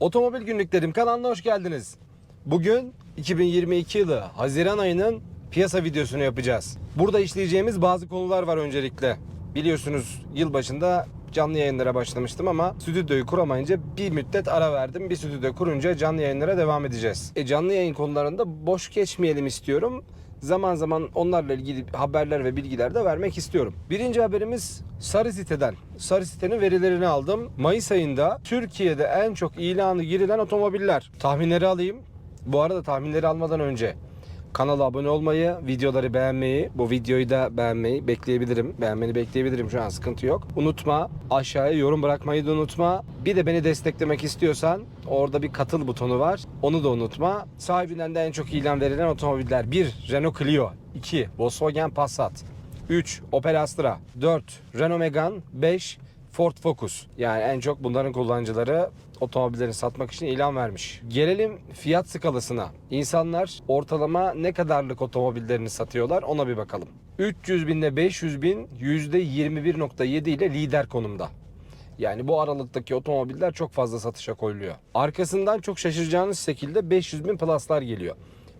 Otomobil Günlüklerim kanalına hoş geldiniz. Bugün 2022 yılı Haziran ayının piyasa videosunu yapacağız. Burada işleyeceğimiz bazı konular var öncelikle. Biliyorsunuz yılbaşında canlı yayınlara başlamıştım ama stüdyoyu kuramayınca bir müddet ara verdim. Bir stüdyo kurunca canlı yayınlara devam edeceğiz. E, canlı yayın konularında boş geçmeyelim istiyorum. Zaman zaman onlarla ilgili haberler ve bilgiler de vermek istiyorum. Birinci haberimiz Sarı Site'den. Sarı Site'nin verilerini aldım. Mayıs ayında Türkiye'de en çok ilanı girilen otomobiller. Tahminleri alayım. Bu arada tahminleri almadan önce kanala abone olmayı, videoları beğenmeyi, bu videoyu da beğenmeyi bekleyebilirim. Beğenmeni bekleyebilirim şu an sıkıntı yok. Unutma aşağıya yorum bırakmayı da unutma. Bir de beni desteklemek istiyorsan orada bir katıl butonu var. Onu da unutma. Sahibinden de en çok ilan verilen otomobiller 1. Renault Clio 2. Volkswagen Passat 3. Opel Astra 4. Renault Megane 5. Ford Focus. Yani en çok bunların kullanıcıları otomobillerini satmak için ilan vermiş. Gelelim fiyat skalasına. İnsanlar ortalama ne kadarlık otomobillerini satıyorlar ona bir bakalım. 300 bin ile 500 bin %21.7 ile lider konumda. Yani bu aralıktaki otomobiller çok fazla satışa koyuluyor. Arkasından çok şaşıracağınız şekilde 500 bin pluslar geliyor.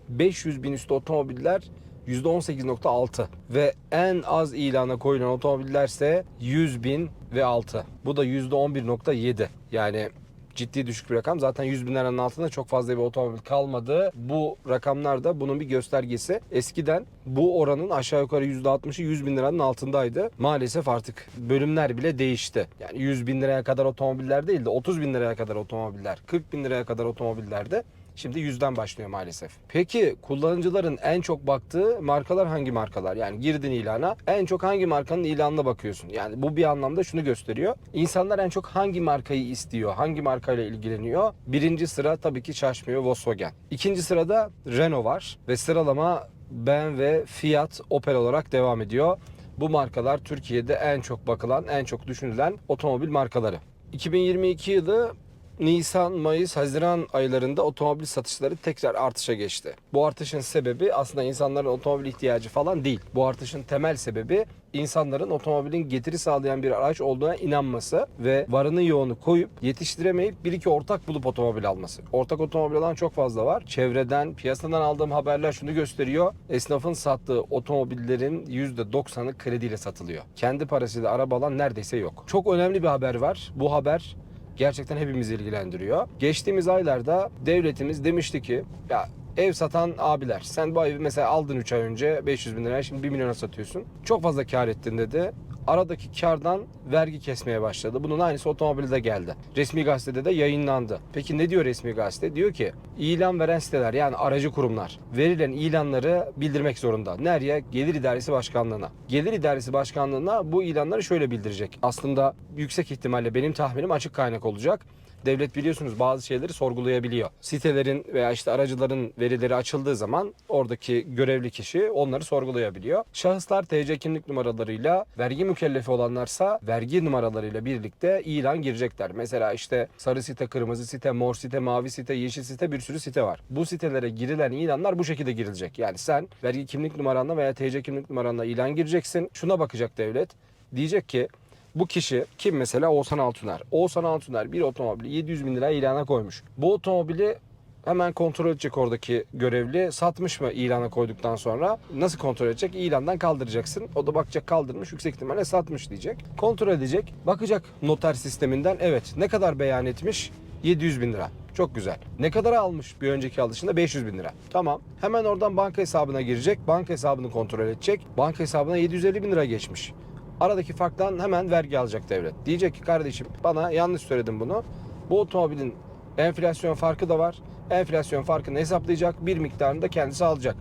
500 bin üstü otomobiller %18.6 ve en az ilana koyulan otomobiller ise 100 bin ve altı. Bu da %11.7 yani ciddi düşük bir rakam. Zaten 100 bin liranın altında çok fazla bir otomobil kalmadı. Bu rakamlar da bunun bir göstergesi. Eskiden bu oranın aşağı yukarı %60'ı 100 bin liranın altındaydı. Maalesef artık bölümler bile değişti. Yani 100 bin liraya kadar otomobiller değil de 30 bin liraya kadar otomobiller, 40 bin liraya kadar otomobillerde Şimdi yüzden başlıyor maalesef. Peki kullanıcıların en çok baktığı markalar hangi markalar? Yani girdin ilana en çok hangi markanın ilanına bakıyorsun? Yani bu bir anlamda şunu gösteriyor. İnsanlar en çok hangi markayı istiyor? Hangi markayla ilgileniyor? Birinci sıra tabii ki şaşmıyor Volkswagen. İkinci sırada Renault var ve sıralama BMW, Fiat, Opel olarak devam ediyor. Bu markalar Türkiye'de en çok bakılan, en çok düşünülen otomobil markaları. 2022 yılı Nisan, Mayıs, Haziran aylarında otomobil satışları tekrar artışa geçti. Bu artışın sebebi aslında insanların otomobil ihtiyacı falan değil. Bu artışın temel sebebi insanların otomobilin getiri sağlayan bir araç olduğuna inanması ve varını yoğunu koyup yetiştiremeyip bir iki ortak bulup otomobil alması. Ortak otomobil alan çok fazla var. Çevreden, piyasadan aldığım haberler şunu gösteriyor. Esnafın sattığı otomobillerin %90'ı krediyle satılıyor. Kendi parasıyla araba alan neredeyse yok. Çok önemli bir haber var. Bu haber gerçekten hepimizi ilgilendiriyor. Geçtiğimiz aylarda devletimiz demişti ki ya ev satan abiler sen bu evi mesela aldın 3 ay önce 500 bin liraya şimdi 1 milyona satıyorsun. Çok fazla kar ettin dedi. Aradaki kardan vergi kesmeye başladı. Bunun aynısı otomobilde geldi. Resmi gazetede de yayınlandı. Peki ne diyor resmi gazete? Diyor ki ilan veren siteler yani aracı kurumlar verilen ilanları bildirmek zorunda. Nereye? Gelir İdaresi Başkanlığı'na. Gelir İdaresi Başkanlığı'na bu ilanları şöyle bildirecek. Aslında yüksek ihtimalle benim tahminim açık kaynak olacak devlet biliyorsunuz bazı şeyleri sorgulayabiliyor. Sitelerin veya işte aracıların verileri açıldığı zaman oradaki görevli kişi onları sorgulayabiliyor. Şahıslar TC kimlik numaralarıyla vergi mükellefi olanlarsa vergi numaralarıyla birlikte ilan girecekler. Mesela işte sarı site, kırmızı site, mor site, mavi site, yeşil site bir sürü site var. Bu sitelere girilen ilanlar bu şekilde girilecek. Yani sen vergi kimlik numaranla veya TC kimlik numaranla ilan gireceksin. Şuna bakacak devlet. Diyecek ki bu kişi kim mesela Oğuzhan Altuner. Oğuzhan Altuner bir otomobili 700 bin liraya ilana koymuş. Bu otomobili hemen kontrol edecek oradaki görevli. Satmış mı ilana koyduktan sonra? Nasıl kontrol edecek? İlandan kaldıracaksın. O da bakacak kaldırmış. Yüksek ihtimalle satmış diyecek. Kontrol edecek. Bakacak noter sisteminden. Evet ne kadar beyan etmiş? 700 bin lira. Çok güzel. Ne kadar almış bir önceki alışında? 500 bin lira. Tamam. Hemen oradan banka hesabına girecek. Banka hesabını kontrol edecek. Banka hesabına 750 bin lira geçmiş. Aradaki farktan hemen vergi alacak devlet. Diyecek ki kardeşim bana yanlış söyledin bunu. Bu otomobilin enflasyon farkı da var. Enflasyon farkını hesaplayacak. Bir miktarını da kendisi alacak.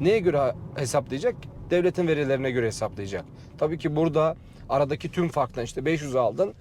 Neye göre hesaplayacak? Devletin verilerine göre hesaplayacak. Tabii ki burada aradaki tüm farktan işte 500 aldın.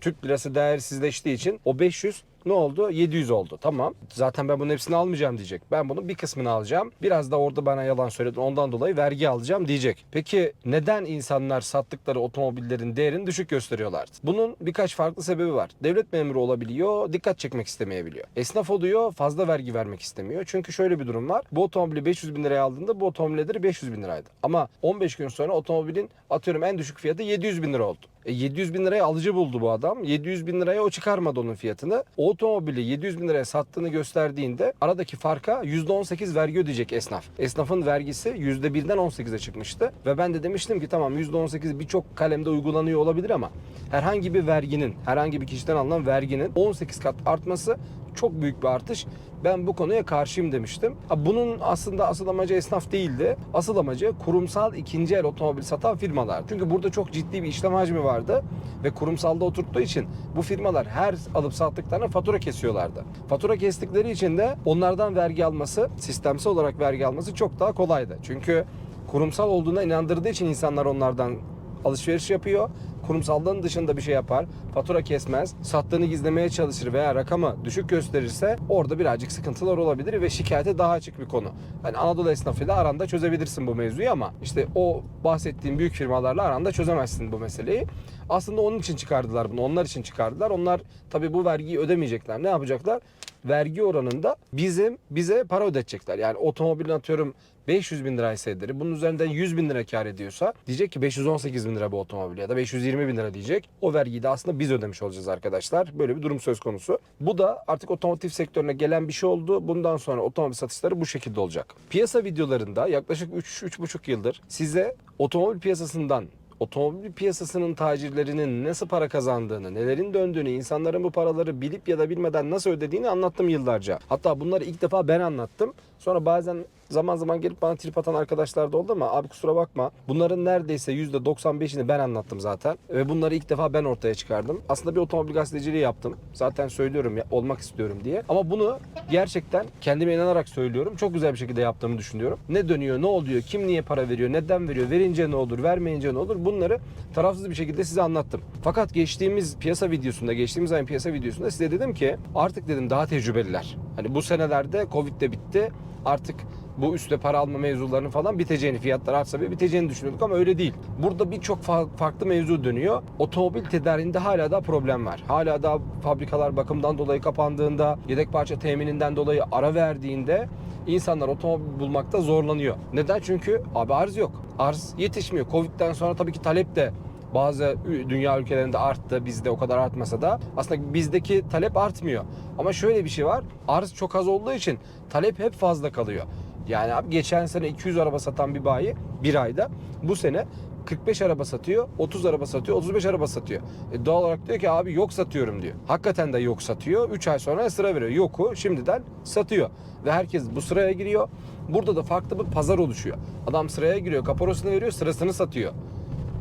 Türk lirası değersizleştiği için o 500 ne oldu? 700 oldu. Tamam. Zaten ben bunun hepsini almayacağım diyecek. Ben bunun bir kısmını alacağım. Biraz da orada bana yalan söyledin. Ondan dolayı vergi alacağım diyecek. Peki neden insanlar sattıkları otomobillerin değerini düşük gösteriyorlardı? Bunun birkaç farklı sebebi var. Devlet memuru olabiliyor, dikkat çekmek istemeyebiliyor. Esnaf oluyor, fazla vergi vermek istemiyor. Çünkü şöyle bir durum var. Bu otomobili 500 bin liraya aldığında bu otomobil ederi 500 bin liraydı. Ama 15 gün sonra otomobilin atıyorum en düşük fiyatı 700 bin lira oldu. E, 700 bin liraya alıcı buldu bu adam. 700 bin liraya o çıkarmadı onun fiyatını. O otomobili 700 bin liraya sattığını gösterdiğinde aradaki farka %18 vergi ödeyecek esnaf. Esnafın vergisi %1'den 18'e çıkmıştı. Ve ben de demiştim ki tamam %18 birçok kalemde uygulanıyor olabilir ama herhangi bir verginin, herhangi bir kişiden alınan verginin 18 kat artması çok büyük bir artış. Ben bu konuya karşıyım demiştim. Bunun aslında asıl amacı esnaf değildi. Asıl amacı kurumsal ikinci el otomobil satan firmalar. Çünkü burada çok ciddi bir işlem hacmi vardı ve kurumsalda oturttuğu için bu firmalar her alıp sattıklarına fatura kesiyorlardı. Fatura kestikleri için de onlardan vergi alması, sistemsel olarak vergi alması çok daha kolaydı. Çünkü kurumsal olduğuna inandırdığı için insanlar onlardan alışveriş yapıyor. Kurumsallığın dışında bir şey yapar. Fatura kesmez. Sattığını gizlemeye çalışır veya rakamı düşük gösterirse orada birazcık sıkıntılar olabilir ve şikayete daha açık bir konu. Hani Anadolu esnafıyla aranda çözebilirsin bu mevzuyu ama işte o bahsettiğim büyük firmalarla aranda çözemezsin bu meseleyi. Aslında onun için çıkardılar bunu. Onlar için çıkardılar. Onlar tabii bu vergiyi ödemeyecekler. Ne yapacaklar? Vergi oranında bizim bize para ödetecekler. Yani otomobilin atıyorum 500 bin liraysa ederi bunun üzerinden 100 bin lira kar ediyorsa diyecek ki 518 bin lira bu otomobil ya da 520 bin lira diyecek. O vergiyi de aslında biz ödemiş olacağız arkadaşlar. Böyle bir durum söz konusu. Bu da artık otomotiv sektörüne gelen bir şey oldu. Bundan sonra otomobil satışları bu şekilde olacak. Piyasa videolarında yaklaşık 3-3,5 yıldır size otomobil piyasasından otomobil piyasasının tacirlerinin nasıl para kazandığını, nelerin döndüğünü, insanların bu paraları bilip ya da bilmeden nasıl ödediğini anlattım yıllarca. Hatta bunları ilk defa ben anlattım. Sonra bazen zaman zaman gelip bana trip atan arkadaşlar da oldu ama abi kusura bakma. Bunların neredeyse %95'ini ben anlattım zaten. Ve bunları ilk defa ben ortaya çıkardım. Aslında bir otomobil gazeteciliği yaptım. Zaten söylüyorum ya, olmak istiyorum diye. Ama bunu gerçekten kendime inanarak söylüyorum. Çok güzel bir şekilde yaptığımı düşünüyorum. Ne dönüyor, ne oluyor, kim niye para veriyor, neden veriyor, verince ne olur, vermeyince ne olur bunları tarafsız bir şekilde size anlattım. Fakat geçtiğimiz piyasa videosunda, geçtiğimiz ayın piyasa videosunda size dedim ki artık dedim daha tecrübeliler. Hani bu senelerde Covid de bitti. Artık bu üstte para alma mevzularının falan biteceğini, fiyatlar artsa bile biteceğini düşünüyorduk ama öyle değil. Burada birçok fa- farklı mevzu dönüyor. Otomobil tedariğinde hala da problem var. Hala da fabrikalar bakımdan dolayı kapandığında, yedek parça temininden dolayı ara verdiğinde insanlar otomobil bulmakta zorlanıyor. Neden? Çünkü abi arz yok. Arz yetişmiyor. Covid'den sonra tabii ki talep de bazı dünya ülkelerinde arttı. Bizde o kadar artmasa da aslında bizdeki talep artmıyor. Ama şöyle bir şey var. Arz çok az olduğu için talep hep fazla kalıyor. Yani abi geçen sene 200 araba satan bir bayi bir ayda bu sene 45 araba satıyor, 30 araba satıyor, 35 araba satıyor. E doğal olarak diyor ki abi yok satıyorum diyor. Hakikaten de yok satıyor. 3 ay sonra sıra veriyor. Yoku şimdiden satıyor. Ve herkes bu sıraya giriyor. Burada da farklı bir pazar oluşuyor. Adam sıraya giriyor, kaporasını veriyor, sırasını satıyor.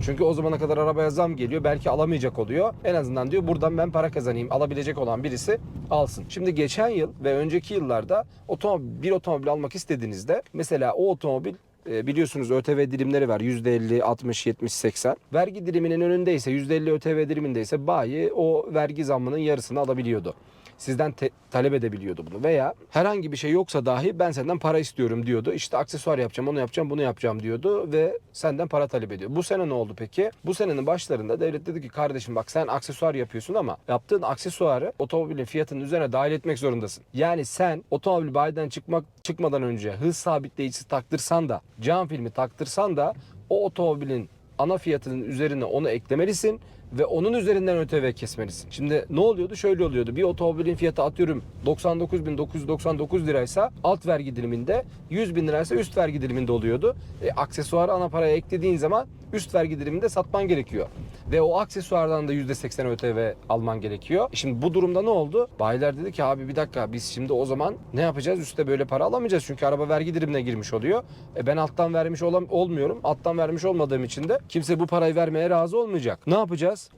Çünkü o zamana kadar arabaya zam geliyor. Belki alamayacak oluyor. En azından diyor buradan ben para kazanayım. Alabilecek olan birisi alsın. Şimdi geçen yıl ve önceki yıllarda otomobil, bir otomobil almak istediğinizde mesela o otomobil e, biliyorsunuz ÖTV dilimleri var. %50, 60, 70, 80. Vergi diliminin önündeyse %50 ÖTV dilimindeyse bayi o vergi zammının yarısını alabiliyordu. Sizden te- talep edebiliyordu bunu veya herhangi bir şey yoksa dahi ben senden para istiyorum diyordu. İşte aksesuar yapacağım, onu yapacağım, bunu yapacağım diyordu ve senden para talep ediyor. Bu sene ne oldu peki? Bu senenin başlarında devlet dedi ki kardeşim bak sen aksesuar yapıyorsun ama yaptığın aksesuarı otomobilin fiyatının üzerine dahil etmek zorundasın. Yani sen otomobil bayiden çıkmak çıkmadan önce hız sabitleyicisi taktırsan da cam filmi taktırsan da o otomobilin ana fiyatının üzerine onu eklemelisin ve onun üzerinden ÖTV kesmelisin. Şimdi ne oluyordu? Şöyle oluyordu. Bir otomobilin fiyatı atıyorum 99.999 liraysa alt vergi diliminde 100 bin liraysa üst vergi diliminde oluyordu. E, aksesuarı ana paraya eklediğin zaman üst vergi diliminde satman gerekiyor. Ve o aksesuardan da %80 ÖTV alman gerekiyor. E Şimdi bu durumda ne oldu? Bayiler dedi ki abi bir dakika biz şimdi o zaman ne yapacağız? Üste böyle para alamayacağız. Çünkü araba vergi dilimine girmiş oluyor. E ben alttan vermiş olam olmuyorum. Alttan vermiş olmadığım için de kimse bu parayı vermeye razı olmayacak. Ne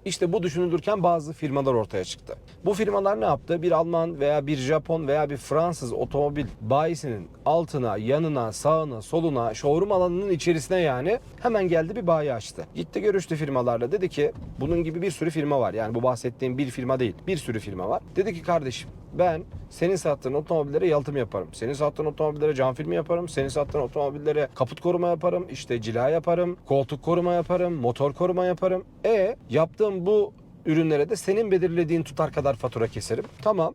İşte bu düşünülürken bazı firmalar ortaya çıktı. Bu firmalar ne yaptı? Bir Alman veya bir Japon veya bir Fransız otomobil bayisinin altına, yanına, sağına, soluna, showroom alanının içerisine yani hemen geldi bir bayi açtı. Gitti görüştü firmalarla. Dedi ki bunun gibi bir sürü firma var. Yani bu bahsettiğim bir firma değil. Bir sürü firma var. Dedi ki kardeşim ben senin sattığın otomobillere yalıtım yaparım. Senin sattığın otomobillere cam filmi yaparım. Senin sattığın otomobillere kaput koruma yaparım. işte cila yaparım. Koltuk koruma yaparım. Motor koruma yaparım. E yaptığım bu ürünlere de senin belirlediğin tutar kadar fatura keserim. Tamam.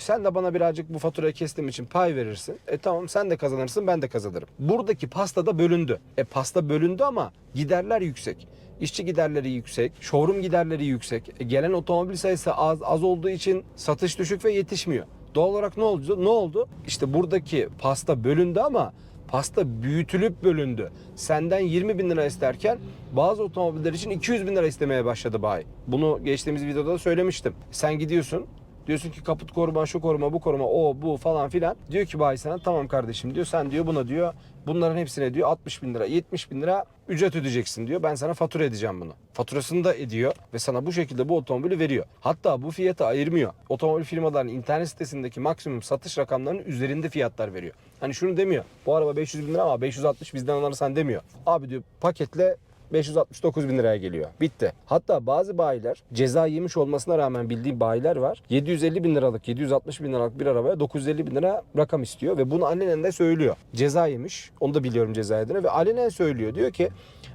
Sen de bana birazcık bu faturayı kestiğim için pay verirsin. E tamam sen de kazanırsın ben de kazanırım. Buradaki pasta da bölündü. E pasta bölündü ama giderler yüksek. İşçi giderleri yüksek, showroom giderleri yüksek. E, gelen otomobil sayısı az, az olduğu için satış düşük ve yetişmiyor. Doğal olarak ne oldu? Ne oldu? İşte buradaki pasta bölündü ama pasta büyütülüp bölündü. Senden 20 bin lira isterken bazı otomobiller için 200 bin lira istemeye başladı bayi. Bunu geçtiğimiz videoda da söylemiştim. Sen gidiyorsun Diyorsun ki kaput koruma, şu koruma, bu koruma, o, bu falan filan. Diyor ki bayi sana tamam kardeşim diyor. Sen diyor buna diyor bunların hepsine diyor 60 bin lira, 70 bin lira ücret ödeyeceksin diyor. Ben sana fatura edeceğim bunu. Faturasını da ediyor ve sana bu şekilde bu otomobili veriyor. Hatta bu fiyatı ayırmıyor. Otomobil firmalarının internet sitesindeki maksimum satış rakamlarının üzerinde fiyatlar veriyor. Hani şunu demiyor. Bu araba 500 bin lira ama 560 bizden alırsan demiyor. Abi diyor paketle 569 bin liraya geliyor. Bitti. Hatta bazı bayiler ceza yemiş olmasına rağmen bildiğim bayiler var. 750 bin liralık, 760 bin liralık bir arabaya 950 bin lira rakam istiyor ve bunu alenen de söylüyor. Ceza yemiş. Onu da biliyorum ceza yediğini ve alenen söylüyor. Diyor ki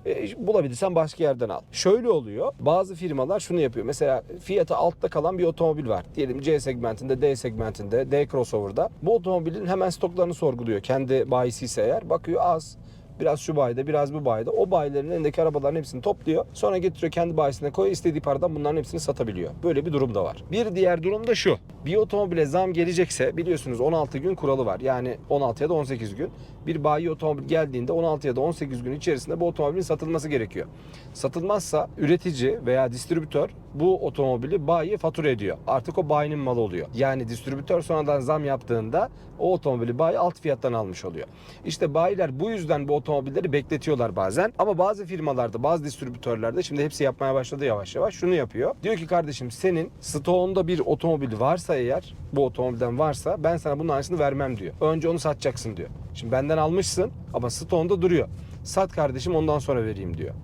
e, bulabilirsen başka yerden al. Şöyle oluyor. Bazı firmalar şunu yapıyor. Mesela fiyatı altta kalan bir otomobil var. Diyelim C segmentinde, D segmentinde, D crossover'da. Bu otomobilin hemen stoklarını sorguluyor. Kendi bayisi ise eğer. Bakıyor az. Biraz şu bayide, biraz bu bayide. O bayilerin elindeki arabaların hepsini topluyor. Sonra getiriyor kendi bayisine koyuyor. istediği paradan bunların hepsini satabiliyor. Böyle bir durum da var. Bir diğer durum da şu. Bir otomobile zam gelecekse biliyorsunuz 16 gün kuralı var. Yani 16 ya da 18 gün. Bir bayi otomobil geldiğinde 16 ya da 18 gün içerisinde bu otomobilin satılması gerekiyor. Satılmazsa üretici veya distribütör bu otomobili bayiye fatura ediyor. Artık o bayinin malı oluyor. Yani distribütör sonradan zam yaptığında o otomobili bayi alt fiyattan almış oluyor. İşte bayiler bu yüzden bu otomobilleri bekletiyorlar bazen. Ama bazı firmalarda, bazı distribütörlerde şimdi hepsi yapmaya başladı yavaş yavaş. Şunu yapıyor. Diyor ki kardeşim senin stoğunda bir otomobil varsa eğer, bu otomobilden varsa ben sana bunun aynısını vermem diyor. Önce onu satacaksın diyor. Şimdi benden almışsın ama stoğunda duruyor. Sat kardeşim ondan sonra vereyim diyor.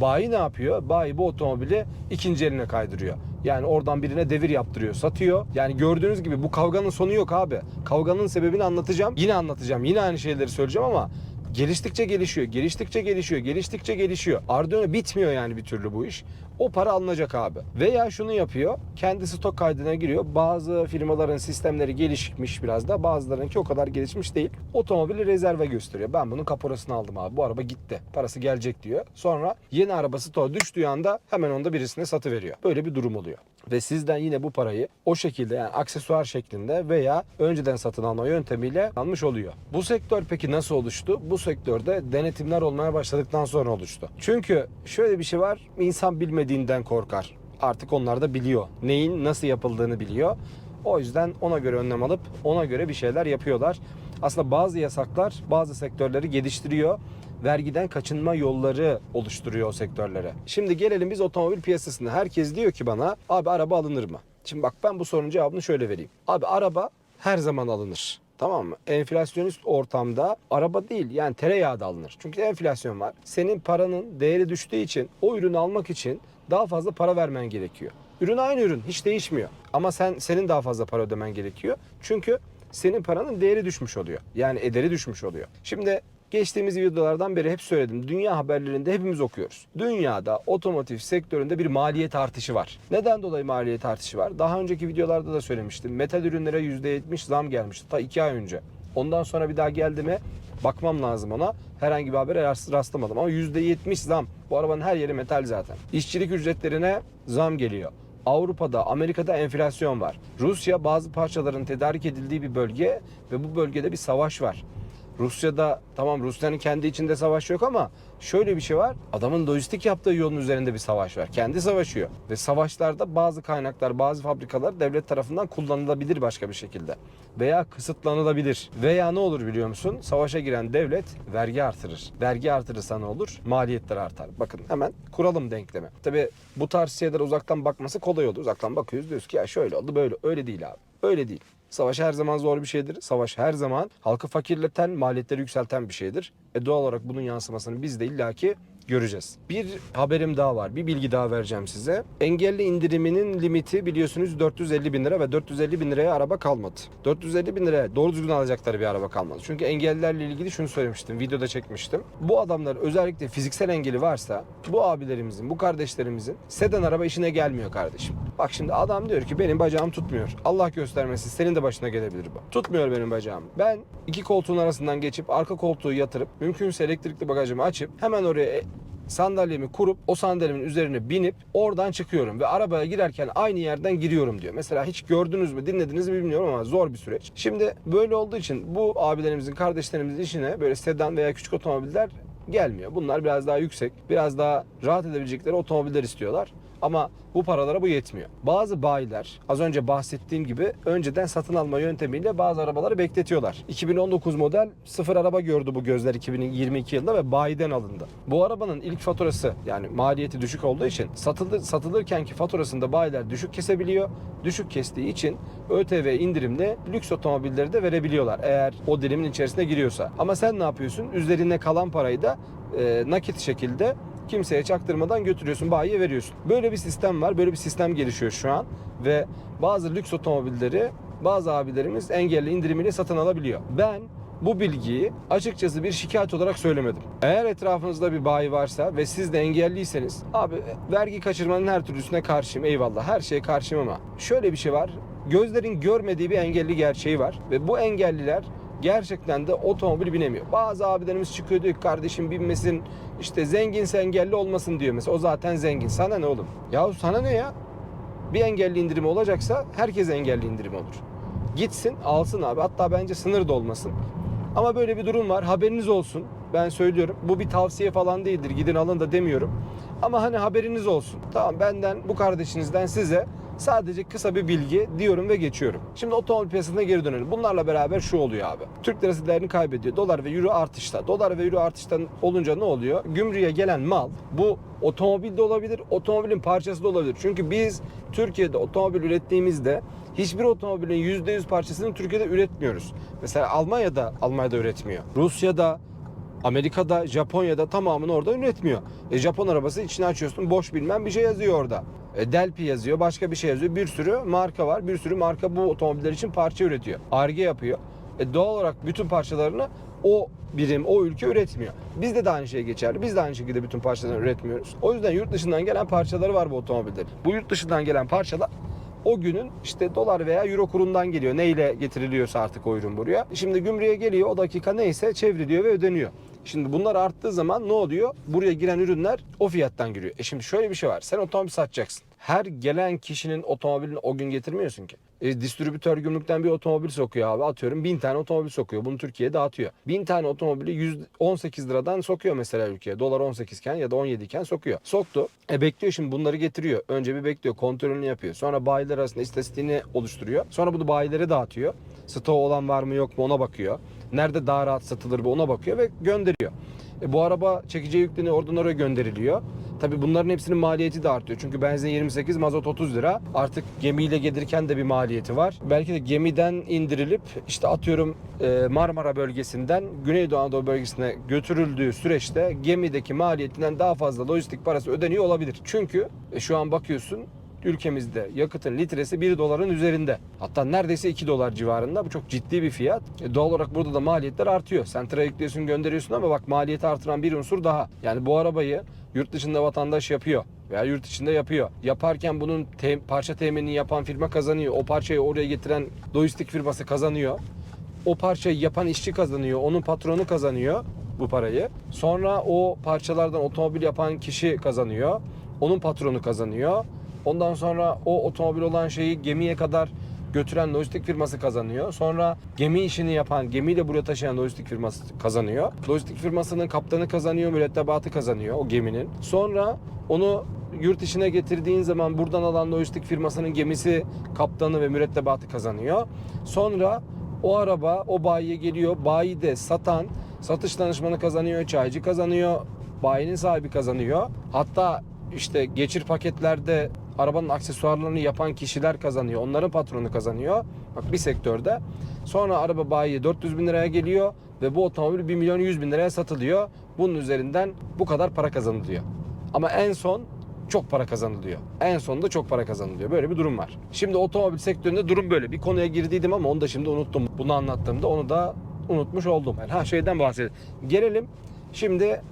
Bayi ne yapıyor? Bayi bu otomobili ikinci eline kaydırıyor. Yani oradan birine devir yaptırıyor, satıyor. Yani gördüğünüz gibi bu kavganın sonu yok abi. Kavganın sebebini anlatacağım. Yine anlatacağım. Yine aynı şeyleri söyleyeceğim ama geliştikçe gelişiyor, geliştikçe gelişiyor, geliştikçe gelişiyor. Arduino bitmiyor yani bir türlü bu iş. O para alınacak abi. Veya şunu yapıyor. Kendi stok kaydına giriyor. Bazı firmaların sistemleri gelişmiş biraz da. Bazılarınki o kadar gelişmiş değil. Otomobili rezerve gösteriyor. Ben bunun kaporasını aldım abi. Bu araba gitti. Parası gelecek diyor. Sonra yeni arabası stoğa düştüğü anda hemen onda birisine satı veriyor. Böyle bir durum oluyor. Ve sizden yine bu parayı o şekilde yani aksesuar şeklinde veya önceden satın alma yöntemiyle almış oluyor. Bu sektör peki nasıl oluştu? Bu sektörde denetimler olmaya başladıktan sonra oluştu. Çünkü şöyle bir şey var. İnsan bilmediğinden korkar. Artık onlar da biliyor. Neyin nasıl yapıldığını biliyor. O yüzden ona göre önlem alıp ona göre bir şeyler yapıyorlar. Aslında bazı yasaklar bazı sektörleri geliştiriyor. Vergiden kaçınma yolları oluşturuyor o sektörlere. Şimdi gelelim biz otomobil piyasasına. Herkes diyor ki bana abi araba alınır mı? Şimdi bak ben bu sorunun cevabını şöyle vereyim. Abi araba her zaman alınır. Tamam mı? Enflasyonist ortamda araba değil yani tereyağı da alınır. Çünkü enflasyon var. Senin paranın değeri düştüğü için o ürünü almak için daha fazla para vermen gerekiyor. Ürün aynı ürün hiç değişmiyor. Ama sen senin daha fazla para ödemen gerekiyor. Çünkü senin paranın değeri düşmüş oluyor. Yani ederi düşmüş oluyor. Şimdi geçtiğimiz videolardan beri hep söyledim. Dünya haberlerinde hepimiz okuyoruz. Dünyada otomotiv sektöründe bir maliyet artışı var. Neden dolayı maliyet artışı var? Daha önceki videolarda da söylemiştim. Metal ürünlere %70 zam gelmişti. Ta 2 ay önce. Ondan sonra bir daha geldi mi bakmam lazım ona. Herhangi bir habere rast- rastlamadım ama %70 zam. Bu arabanın her yeri metal zaten. İşçilik ücretlerine zam geliyor. Avrupa'da, Amerika'da enflasyon var. Rusya bazı parçaların tedarik edildiği bir bölge ve bu bölgede bir savaş var. Rusya'da tamam Rusya'nın kendi içinde savaş yok ama şöyle bir şey var. Adamın lojistik yaptığı yolun üzerinde bir savaş var. Kendi savaşıyor. Ve savaşlarda bazı kaynaklar, bazı fabrikalar devlet tarafından kullanılabilir başka bir şekilde. Veya kısıtlanılabilir. Veya ne olur biliyor musun? Savaşa giren devlet vergi artırır. Vergi artırırsa ne olur? Maliyetler artar. Bakın hemen kuralım denklemi. Tabi bu tarz şeyler uzaktan bakması kolay olur. Uzaktan bakıyoruz diyoruz ki ya şöyle oldu böyle. Öyle değil abi. Öyle değil. Savaş her zaman zor bir şeydir. Savaş her zaman halkı fakirleten, maliyetleri yükselten bir şeydir. E doğal olarak bunun yansımasını biz de illaki göreceğiz. Bir haberim daha var. Bir bilgi daha vereceğim size. Engelli indiriminin limiti biliyorsunuz 450 bin lira ve 450 bin liraya araba kalmadı. 450 bin liraya doğru düzgün alacakları bir araba kalmadı. Çünkü engellilerle ilgili şunu söylemiştim. Videoda çekmiştim. Bu adamlar özellikle fiziksel engeli varsa bu abilerimizin, bu kardeşlerimizin sedan araba işine gelmiyor kardeşim. Bak şimdi adam diyor ki benim bacağım tutmuyor. Allah göstermesin senin de başına gelebilir bu. Tutmuyor benim bacağım. Ben iki koltuğun arasından geçip arka koltuğu yatırıp mümkünse elektrikli bagajımı açıp hemen oraya sandalyemi kurup o sandalyemin üzerine binip oradan çıkıyorum ve arabaya girerken aynı yerden giriyorum diyor. Mesela hiç gördünüz mü dinlediniz mi bilmiyorum ama zor bir süreç. Şimdi böyle olduğu için bu abilerimizin kardeşlerimizin işine böyle sedan veya küçük otomobiller gelmiyor. Bunlar biraz daha yüksek, biraz daha rahat edebilecekleri otomobiller istiyorlar. Ama bu paralara bu yetmiyor. Bazı bayiler az önce bahsettiğim gibi önceden satın alma yöntemiyle bazı arabaları bekletiyorlar. 2019 model sıfır araba gördü bu gözler 2022 yılında ve bayiden alındı. Bu arabanın ilk faturası yani maliyeti düşük olduğu için satılır, satılırkenki faturasında bayiler düşük kesebiliyor. Düşük kestiği için ÖTV indirimli lüks otomobilleri de verebiliyorlar eğer o dilimin içerisine giriyorsa. Ama sen ne yapıyorsun? Üzerine kalan parayı da e, nakit şekilde kimseye çaktırmadan götürüyorsun, bayiye veriyorsun. Böyle bir sistem var, böyle bir sistem gelişiyor şu an ve bazı lüks otomobilleri bazı abilerimiz engelli indirimiyle satın alabiliyor. Ben bu bilgiyi açıkçası bir şikayet olarak söylemedim. Eğer etrafınızda bir bayi varsa ve siz de engelliyseniz abi vergi kaçırmanın her türlüsüne karşıyım eyvallah her şeye karşıyım ama şöyle bir şey var. Gözlerin görmediği bir engelli gerçeği var ve bu engelliler gerçekten de otomobil binemiyor. Bazı abilerimiz çıkıyor diyor kardeşim binmesin işte zenginse engelli olmasın diyor mesela. O zaten zengin. Sana ne oğlum? Ya sana ne ya? Bir engelli indirimi olacaksa herkes engelli indirimi olur. Gitsin alsın abi. Hatta bence sınır da olmasın. Ama böyle bir durum var. Haberiniz olsun. Ben söylüyorum. Bu bir tavsiye falan değildir. Gidin alın da demiyorum. Ama hani haberiniz olsun. Tamam benden bu kardeşinizden size sadece kısa bir bilgi diyorum ve geçiyorum. Şimdi otomobil piyasasına geri dönelim. Bunlarla beraber şu oluyor abi. Türk lirası değerini kaybediyor. Dolar ve euro artışta. Dolar ve euro artıştan olunca ne oluyor? Gümrüğe gelen mal bu otomobil de olabilir, otomobilin parçası da olabilir. Çünkü biz Türkiye'de otomobil ürettiğimizde hiçbir otomobilin %100 parçasını Türkiye'de üretmiyoruz. Mesela Almanya'da Almanya'da üretmiyor. Rusya'da Amerika'da, Japonya'da tamamını orada üretmiyor. E, Japon arabası içine açıyorsun boş bilmem bir şey yazıyor orada. E, Delphi yazıyor, başka bir şey yazıyor. Bir sürü marka var. Bir sürü marka bu otomobiller için parça üretiyor. Arge yapıyor. E, doğal olarak bütün parçalarını o birim, o ülke üretmiyor. Bizde de aynı şey geçerli. Biz de aynı şekilde bütün parçaları üretmiyoruz. O yüzden yurt dışından gelen parçaları var bu otomobillerin. Bu yurt dışından gelen parçalar o günün işte dolar veya euro kurundan geliyor. Neyle getiriliyorsa artık o ürün buraya. Şimdi gümrüğe geliyor o dakika neyse çevriliyor ve ödeniyor. Şimdi bunlar arttığı zaman ne oluyor? Buraya giren ürünler o fiyattan giriyor. E şimdi şöyle bir şey var. Sen otomobil satacaksın. Her gelen kişinin otomobilini o gün getirmiyorsun ki. E, distribütör gümrükten bir otomobil sokuyor abi. Atıyorum bin tane otomobil sokuyor. Bunu Türkiye'ye dağıtıyor. Bin tane otomobili 118 liradan sokuyor mesela ülkeye. Dolar 18 iken ya da 17 iken sokuyor. Soktu. E bekliyor şimdi bunları getiriyor. Önce bir bekliyor. Kontrolünü yapıyor. Sonra bayiler arasında istatistiğini oluşturuyor. Sonra bunu bayilere dağıtıyor. Stoğu olan var mı yok mu ona bakıyor. Nerede daha rahat satılır bu ona bakıyor ve gönderiyor. E, bu araba çekeceği yükleniyor oradan oraya gönderiliyor. Tabi bunların hepsinin maliyeti de artıyor. Çünkü benzin 28, mazot 30 lira. Artık gemiyle gelirken de bir maliyeti var. Belki de gemiden indirilip işte atıyorum e, Marmara bölgesinden Güneydoğu Anadolu bölgesine götürüldüğü süreçte gemideki maliyetinden daha fazla lojistik parası ödeniyor olabilir. Çünkü e, şu an bakıyorsun ülkemizde yakıtın litresi 1 doların üzerinde. Hatta neredeyse 2 dolar civarında. Bu çok ciddi bir fiyat. E, doğal olarak burada da maliyetler artıyor. Sen tıra yüklüyorsun gönderiyorsun ama bak maliyeti artıran bir unsur daha. Yani bu arabayı yurt dışında vatandaş yapıyor veya yurt içinde yapıyor. Yaparken bunun te- parça teminini yapan firma kazanıyor. O parçayı oraya getiren lojistik firması kazanıyor. O parçayı yapan işçi kazanıyor. Onun patronu kazanıyor bu parayı. Sonra o parçalardan otomobil yapan kişi kazanıyor. Onun patronu kazanıyor. Ondan sonra o otomobil olan şeyi gemiye kadar götüren lojistik firması kazanıyor. Sonra gemi işini yapan, gemiyle buraya taşıyan lojistik firması kazanıyor. Lojistik firmasının kaptanı kazanıyor, mürettebatı kazanıyor o geminin. Sonra onu yurt içine getirdiğin zaman buradan alan lojistik firmasının gemisi, kaptanı ve mürettebatı kazanıyor. Sonra o araba o bayiye geliyor. Bayi de satan, satış danışmanı kazanıyor, çaycı kazanıyor, bayinin sahibi kazanıyor. Hatta işte geçir paketlerde arabanın aksesuarlarını yapan kişiler kazanıyor. Onların patronu kazanıyor. Bak bir sektörde. Sonra araba bayiye 400 bin liraya geliyor ve bu otomobil 1 milyon 100 bin liraya satılıyor. bunun üzerinden bu kadar para kazanılıyor. Ama en son çok para kazanılıyor. En sonunda çok para kazanılıyor. Böyle bir durum var. Şimdi otomobil sektöründe durum böyle. Bir konuya girdiydim ama onu da şimdi unuttum. Bunu anlattığımda onu da unutmuş oldum. Yani ha şeyden bahsedelim. Gelelim şimdi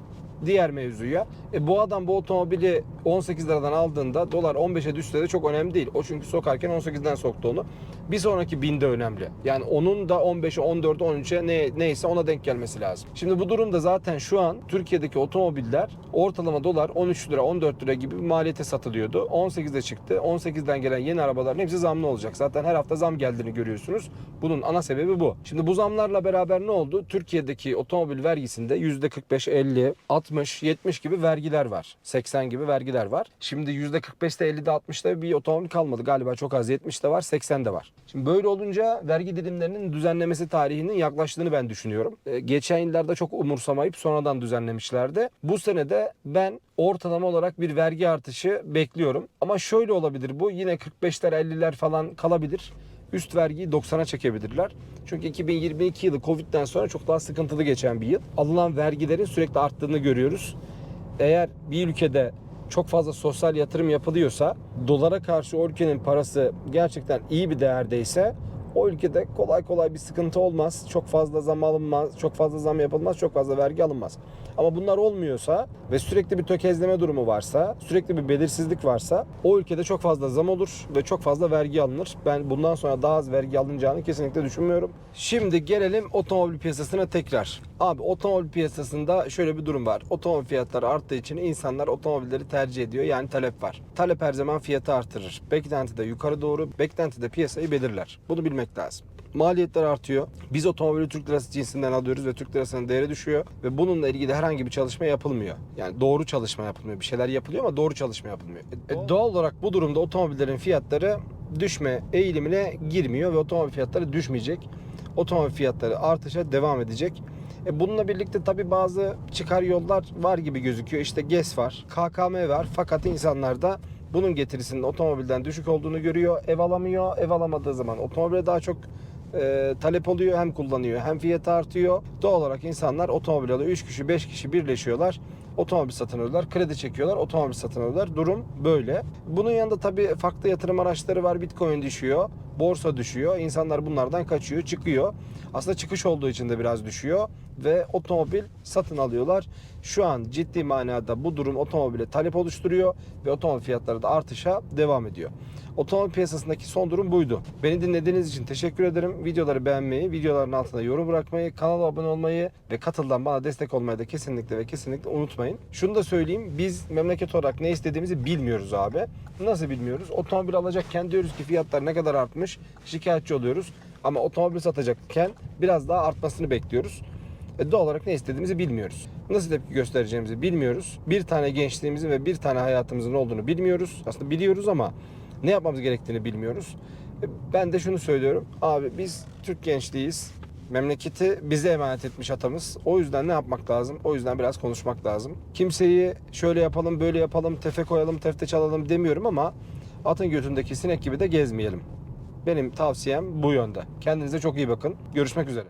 diğer mevzuya. E, bu adam bu otomobili 18 liradan aldığında dolar 15'e düşse de çok önemli değil. O çünkü sokarken 18'den soktu onu. Bir sonraki binde önemli. Yani onun da 15'e, 14'e, 13'e ne, neyse ona denk gelmesi lazım. Şimdi bu durumda zaten şu an Türkiye'deki otomobiller ortalama dolar 13 lira, 14 lira gibi bir maliyete satılıyordu. 18'de çıktı. 18'den gelen yeni arabaların hepsi zamlı olacak. Zaten her hafta zam geldiğini görüyorsunuz. Bunun ana sebebi bu. Şimdi bu zamlarla beraber ne oldu? Türkiye'deki otomobil vergisinde %45, 50, 60, 70 gibi vergiler var. 80 gibi vergiler var. Şimdi %45'te, 50'de, 60'da bir otomobil kalmadı. Galiba çok az 70'de var, 80'de var. Şimdi böyle olunca vergi dilimlerinin düzenlemesi tarihinin yaklaştığını ben düşünüyorum. Ee, geçen yıllarda çok umursamayıp sonradan düzenlemişlerdi. Bu senede ben ortalama olarak bir vergi artışı bekliyorum. Ama şöyle olabilir bu yine 45'ler 50'ler falan kalabilir üst vergiyi 90'a çekebilirler. Çünkü 2022 yılı Covid'den sonra çok daha sıkıntılı geçen bir yıl. Alınan vergilerin sürekli arttığını görüyoruz. Eğer bir ülkede çok fazla sosyal yatırım yapılıyorsa, dolara karşı o ülkenin parası gerçekten iyi bir değerdeyse o ülkede kolay kolay bir sıkıntı olmaz. Çok fazla zam alınmaz, çok fazla zam yapılmaz, çok fazla vergi alınmaz. Ama bunlar olmuyorsa ve sürekli bir tökezleme durumu varsa, sürekli bir belirsizlik varsa o ülkede çok fazla zam olur ve çok fazla vergi alınır. Ben bundan sonra daha az vergi alınacağını kesinlikle düşünmüyorum. Şimdi gelelim otomobil piyasasına tekrar. Abi otomobil piyasasında şöyle bir durum var. Otomobil fiyatları arttığı için insanlar otomobilleri tercih ediyor. Yani talep var. Talep her zaman fiyatı artırır. Beklenti de yukarı doğru, beklenti de piyasayı belirler. Bunu bilmek lazım. Maliyetler artıyor. Biz otomobili Türk lirası cinsinden alıyoruz ve Türk lirasının değeri düşüyor ve bununla ilgili herhangi bir çalışma yapılmıyor. Yani doğru çalışma yapılmıyor. Bir şeyler yapılıyor ama doğru çalışma yapılmıyor. E, doğal olarak bu durumda otomobillerin fiyatları düşme eğilimine girmiyor ve otomobil fiyatları düşmeyecek. Otomobil fiyatları artışa devam edecek. E bununla birlikte tabi bazı çıkar yollar var gibi gözüküyor. İşte GES var, KKM var. Fakat insanlar da bunun getirisinin otomobilden düşük olduğunu görüyor. Ev alamıyor. Ev alamadığı zaman otomobile daha çok e, talep oluyor. Hem kullanıyor hem fiyatı artıyor. Doğal olarak insanlar otomobil alıyor. 3 kişi 5 kişi birleşiyorlar. Otomobil satın alıyorlar. Kredi çekiyorlar. Otomobil satın alıyorlar. Durum böyle. Bunun yanında tabii farklı yatırım araçları var. Bitcoin düşüyor. Borsa düşüyor. İnsanlar bunlardan kaçıyor, çıkıyor. Aslında çıkış olduğu için de biraz düşüyor ve otomobil satın alıyorlar. Şu an ciddi manada bu durum otomobile talep oluşturuyor ve otomobil fiyatları da artışa devam ediyor. Otomobil piyasasındaki son durum buydu. Beni dinlediğiniz için teşekkür ederim. Videoları beğenmeyi, videoların altına yorum bırakmayı, kanala abone olmayı ve katıldan bana destek olmayı da kesinlikle ve kesinlikle unutmayın. Şunu da söyleyeyim. Biz memleket olarak ne istediğimizi bilmiyoruz abi. Nasıl bilmiyoruz? Otomobil alacakken diyoruz ki fiyatlar ne kadar artmış. Şikayetçi oluyoruz. Ama otomobil satacakken biraz daha artmasını bekliyoruz. E, doğal olarak ne istediğimizi bilmiyoruz. Nasıl tepki göstereceğimizi bilmiyoruz. Bir tane gençliğimizin ve bir tane hayatımızın olduğunu bilmiyoruz. Aslında biliyoruz ama ne yapmamız gerektiğini bilmiyoruz. E, Ben de şunu söylüyorum. Abi biz Türk gençliğiyiz. Memleketi bize emanet etmiş atamız. O yüzden ne yapmak lazım? O yüzden biraz konuşmak lazım. Kimseyi şöyle yapalım, böyle yapalım, tefe koyalım, tefte çalalım demiyorum ama atın götündeki sinek gibi de gezmeyelim. Benim tavsiyem bu yönde. Kendinize çok iyi bakın. Görüşmek üzere.